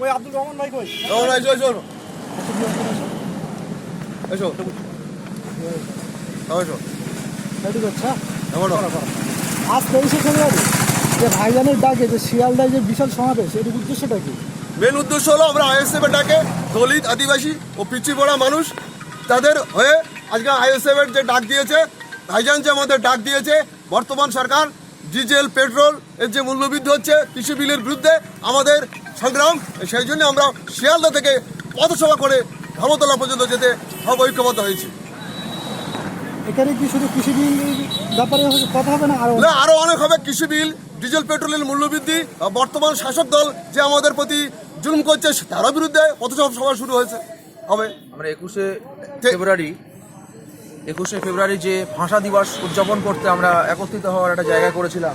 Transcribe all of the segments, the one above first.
ওই আব্দুল রহমান ভাই কই? রহমান ভাই, এসো, এসো, এসো। আজ তেইশে ফেব্রুয়ারি যে ভাইজানের ডাকে যে শিয়ালদায় যে বিশাল সমাবেশ এর উদ্দেশ্যটা কি? মেন উদ্দেশ্য হলো আমরা আইএসএফ এর ডাকে দলিত আদিবাসী ও পিছিয়ে পড়া মানুষ তাদের হয়ে আজকে আইএসএফ এর যে ডাক দিয়েছে ভাইজান যে আমাদের ডাক দিয়েছে বর্তমান সরকার ডিজেল পেট্রোল এর যে মূল্যবৃদ্ধি হচ্ছে কৃষি বিলের বিরুদ্ধে আমাদের সংগ্রাম সেই জন্য আমরা শিয়ালদা থেকে পথসভা করে ধর্মতলা পর্যন্ত যেতে সব ঐক্যবদ্ধ হয়েছি। এখানে কি শুধু কৃষি বিল ব্যাপারে কথা হবে না? আরও না আরও অনেক হবে। কৃষি বিল ডিজেল পেট্রোলের মূল্যবৃদ্ধি বর্তমান শাসক দল যে আমাদের প্রতি জুলুম করছে তারও বিরুদ্ধে পথসভা সভা শুরু হয়েছে হবে। আমরা একুশে ফেব্রুয়ারি একুশে ফেব্রুয়ারি যে ভাষা দিবস উদযাপন করতে আমরা একত্রিত হওয়ার একটা জায়গা করেছিলাম,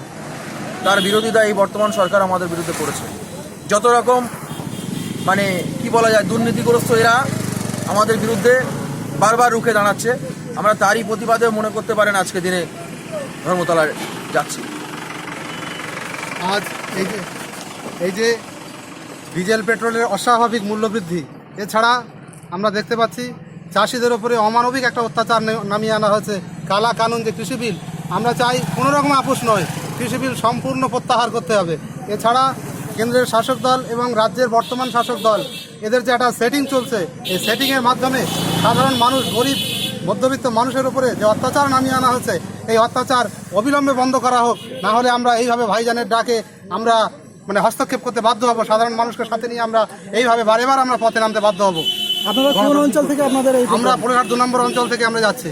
তার বিরোধিতা এই বর্তমান সরকার আমাদের বিরুদ্ধে করেছে। যত রকম মানে কি বলা যায়, দুর্নীতিগ্রস্ত এরা আমাদের বিরুদ্ধে বারবার রুখে দাঁড়াচ্ছে, আমরা তারই প্রতিবাদে মনে করতে পারেন আজকে দিনে ধর্মতলায় যাচ্ছি। আজ এই যে এই যে ডিজেল পেট্রোলের অস্বাভাবিক মূল্যবৃদ্ধি, এছাড়া আমরা দেখতে পাচ্ছি চাষিদের ওপরে অমানবিক একটা অত্যাচার নামিয়ে আনা হয়েছে। কালা কানুন যে কৃষি বিল, আমরা চাই কোনো রকম আপোষ নয়, কৃষি বিল সম্পূর্ণ প্রত্যাহার করতে হবে। এছাড়া কেন্দ্রের শাসক দল এবং রাজ্যের বর্তমান শাসক দল, এদের যে একটা সেটিং চলছে, এই সেটিংয়ের মাধ্যমে সাধারণ মানুষ, গরিব, মধ্যবিত্ত মানুষের উপরে যে অত্যাচার নামিয়ে আনা হচ্ছে এই অত্যাচার অবিলম্বে বন্ধ করা হোক, না হলে আমরা এইভাবে ভাইজানের ডাকে আমরা মানে হস্তক্ষেপ করতে বাধ্য হব, সাধারণ মানুষকে সাথে নিয়ে আমরা এইভাবে বারে বার আমরা পথে নামতে বাধ্য হব। আপনারা কোন অঞ্চল থেকে আপনাদের এই আমরা পোলেঘাট দু নম্বর অঞ্চল থেকে আমরা যাচ্ছি।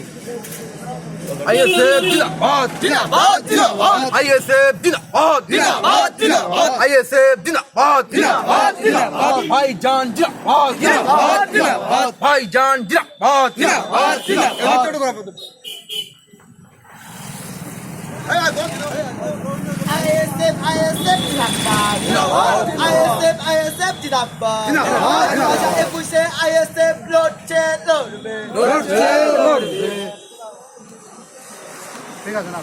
আইএসএফ জিন্দাবাদ জিন্দাবাদ জিন্দাবাদ। আইএসএফ জিন্দাবাদ জিন্দাবাদ জিন্দাবাদ। আইএসএফ জিন্দাবাদ জিন্দাবাদ জিন্দাবাদ। ভাইজান জিন্দাবাদ জিন্দাবাদ। জিন্দাবাদ ভাইজান জিন্দাবাদ জিন্দাবাদ জিন্দাবাদ। ISF, ISF জিন্দাবাদ। ISF, ISF জিন্দাবাদ আচ্ছা, একুশে ISF লড়ছে লড়বে ঠিক আছে না